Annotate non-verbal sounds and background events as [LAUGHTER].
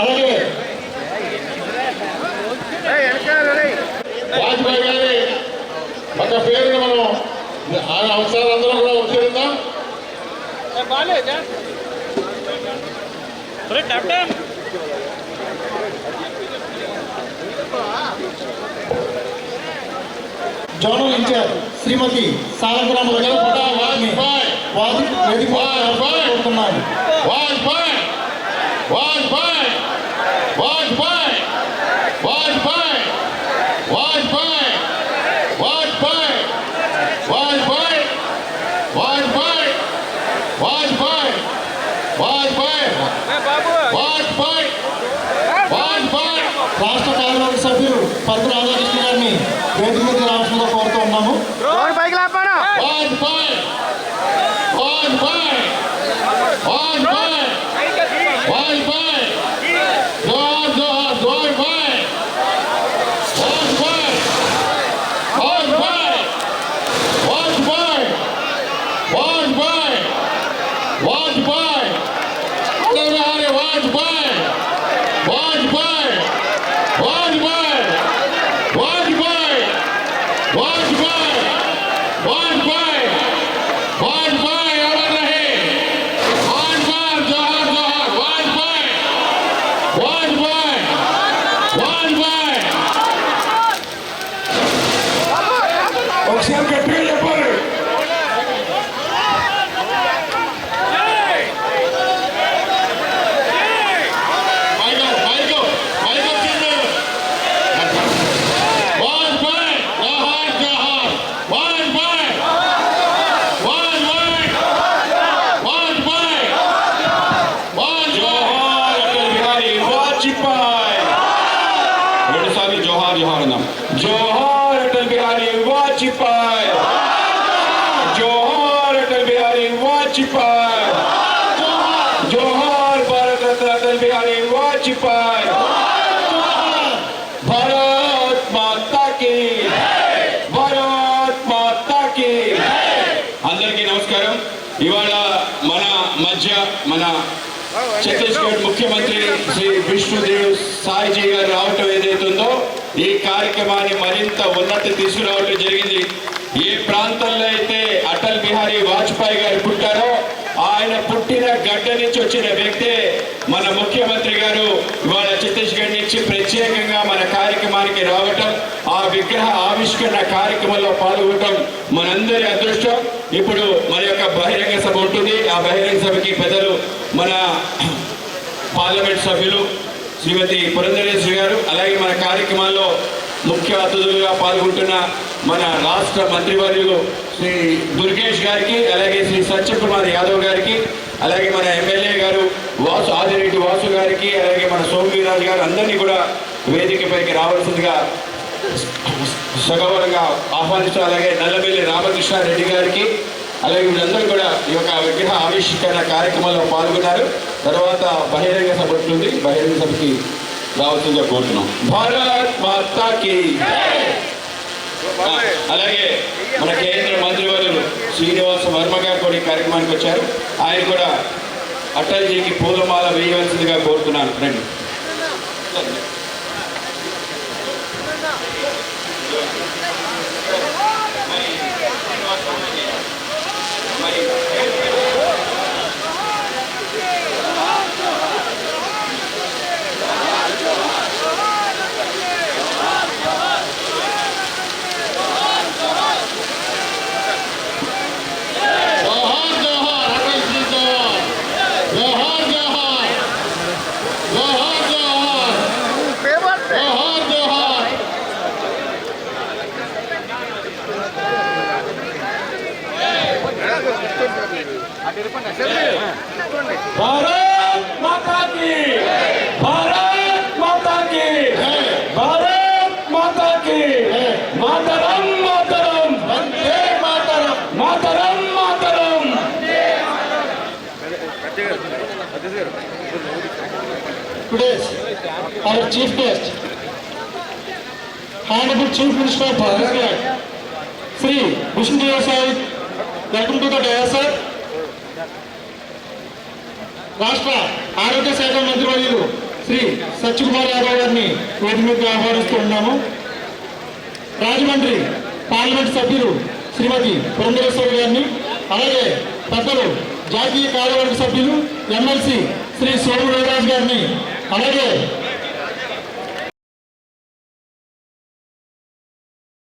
అలాగే వాజ్పేయి గారి ఒక పేరుని మనం ఆయన అవసరాలందరూ కూడా ఉచ్చరిద్దాం జోనల్ ఇన్ఛార్జ్. శ్రీమతి సాలగ్రామ కోరుతున్నాను Vajpayee Vajpayee Vajpayee Vajpayee Opción que Wachipai! Johar Atal Bihari Wachipai! Johar Bharat Ratna Atal Bihari Wachipai! Bharat माता की भारत माता की అందరికీ నమస్కారం ఇవాళ మన మధ్య మన ఛత్తీస్గఢ్ ముఖ్యమంత్రి శ్రీ విష్ణుదేవ్ సాయిజీ గారు రావటం ఏదైతుందో ఈ కార్యక్రమాన్ని మరింత ఉన్నతి తీసుకురావడం జరిగింది. ఏ ప్రాంతంలో అయితే అటల్ బిహారీ వాజ్పేయి గారు పుట్టారో ఆయన పుట్టిన గడ్డ నుంచి వచ్చిన వ్యక్తే మన ముఖ్యమంత్రి గారు. ఇవాళ ఛత్తీస్గఢ్ నుంచి ప్రత్యేకంగా మన కార్యక్రమానికి రావటం ఆ విగ్రహ ఆవిష్కరణ కార్యక్రమంలో పాల్గొనటం మనందరి అదృష్టం. ఇప్పుడు మన యొక్క బహిరంగ సభ ఉంటుంది. ఆ బహిరంగ సభకి పెద్దలు మన [CLEARS THROAT] పార్లమెంట్ సభ్యులు శ్రీమతి పురంధరేశ్వరి గారు అలాగే మన కార్యక్రమాల్లో ముఖ్య అతిథులుగా పాల్గొంటున్న మన రాష్ట్ర మంత్రివర్యులు శ్రీ దుర్గేష్ గారికి అలాగే శ్రీ సత్యకుమార్ యాదవ్ గారికి అలాగే మన ఎమ్మెల్యే గారు వాసు ఆదిరెడ్డి వాసు గారికి అలాగే మన సోమవీరాజు గారు అందరినీ కూడా వేదికపైకి రావాల్సిందిగా సగౌరవంగా ఆహ్వానిస్తూ అలాగే నల్లబెల్లి రామకృష్ణారెడ్డి గారికి అలాగే వీళ్ళందరూ కూడా ఈ యొక్క విగ్రహ ఆవిష్కరణ కార్యక్రమంలో పాల్గొన్నారు. తర్వాత బహిరంగ సభ ఉంటుంది. బహిరంగ సభకి రావాల్సిందిగా కోరుతున్నాం. భారత్ మాతాకి అలాగే మన కేంద్ర మంత్రివర్యులు శ్రీనివాస వర్మ గారు కూడా ఈ కార్యక్రమానికి వచ్చారు. ఆయన కూడా అటల్జీకి పూలమాల వేయవలసిందిగా కోరుతున్నాను. రండి. 前に భారత్ మాతాకి భారత్ మాతాకి భారత్ మాతాకి మాతరం మాతరం మాతరం మాతరం మాతరం Today's our chief guest, Honorable Chief Minister of Bharat, Sri Vishnu Dev Welcome to the dais, sir. రాష్ట్ర ఆరోగ్య శాఖ మంత్రివర్యులు శ్రీ సత్యకుమార్ యాదవ్ గారిని వేదిక మీద ఆహ్వానిస్తూ ఉన్నాము. రాజమండ్రి పార్లమెంట్ సభ్యులు శ్రీమతి పురంధరేశ్వరి గారిని అలాగే పెద్దలు జాతీయ కార్యవర్గ సభ్యులు ఎమ్మెల్సీ శ్రీ సోము వీర్రాజు గారిని అలాగే